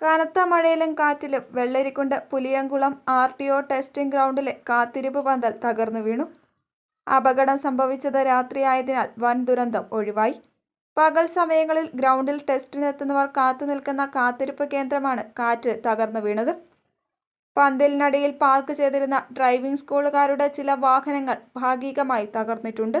കനത്ത മഴയിലും കാറ്റിലും Vellarikundu Puliyamkulam R T O testing ഗ്രൗണ്ടിലെ കാത്തിരിപ്പ് പന്തൽ തകർന്നു വീണു. അപകടം സംഭവിച്ചത് രാത്രിയായതിനാൽ വൻ ദുരന്തം ഒഴിവായി. പകൽ സമയങ്ങളിൽ ഗ്രൗണ്ടിൽ ടെസ്റ്റിനെത്തുന്നവർ കാത്തു നിൽക്കുന്ന കാത്തിരിപ്പ് കേന്ദ്രമാണ് കാറ്റ് തകർന്നു വീണത്. പന്തലിനടിയിൽ പാർക്ക് ചെയ്തിരുന്ന ഡ്രൈവിംഗ് സ്കൂളുകാരുടെ ചില വാഹനങ്ങൾ ഭാഗികമായി തകർന്നിട്ടുണ്ട്.